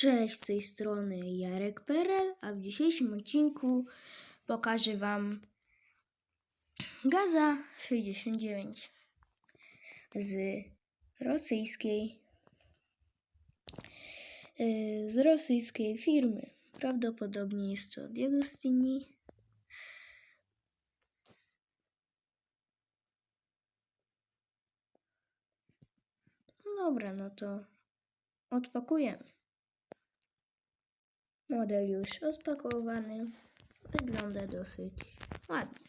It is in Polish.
Cześć, z tej strony Jarek Perel, a w dzisiejszym odcinku pokażę Wam Gaza 69 z rosyjskiej yy, z rosyjskiej firmy. Prawdopodobnie jest to Diagostini. Dobra, no to odpakujemy. Model już rozpakowany. Wygląda dosyć ładnie.